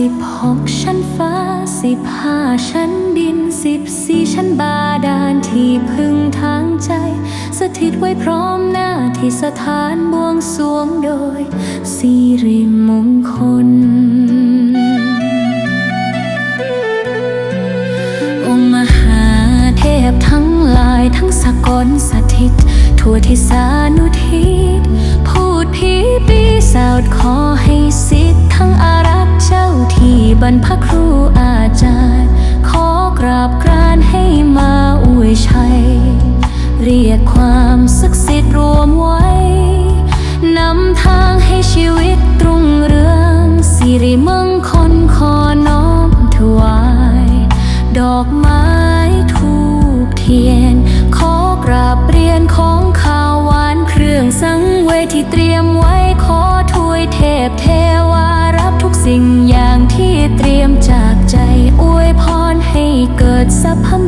หกชั้นฟ้าสิบห้าชั้นดินสิบสี่ชั้นบาดาลที่พึ่งทางใจ สถิตไว้พร้อมหน้าที่สถานบวงสรวงโดยสิริมงคลองค์มหาเทพทั้งหลายทั้งสกลสถิต ทั่วที่สานุทิศพูดผีปีศาจขอ ทูบเทียน ขอกราบเรียนของข้าวหวานเครื่องสังเวยที่เตรียมไว้ขอถวยเทพเทวารับทุกสิ่งอย่างที่เตรียมจากใจอวยพรให้เกิดสัพพเม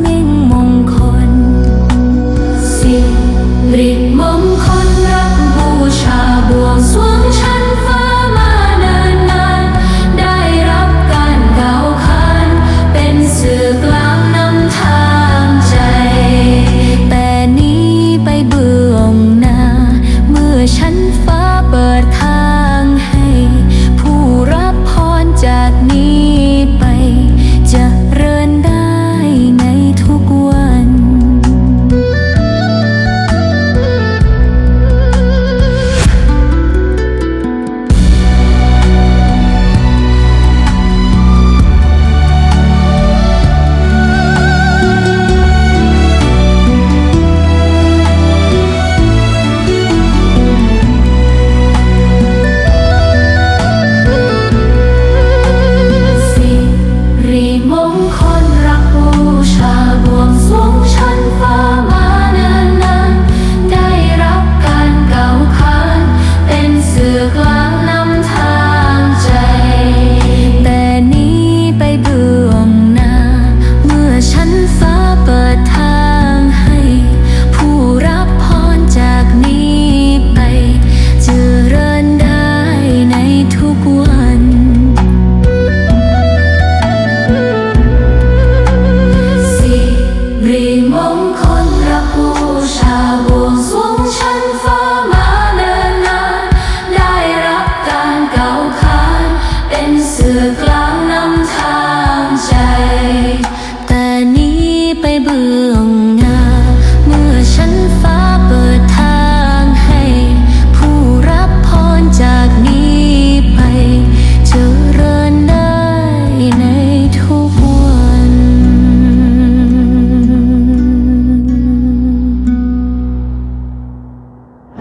bu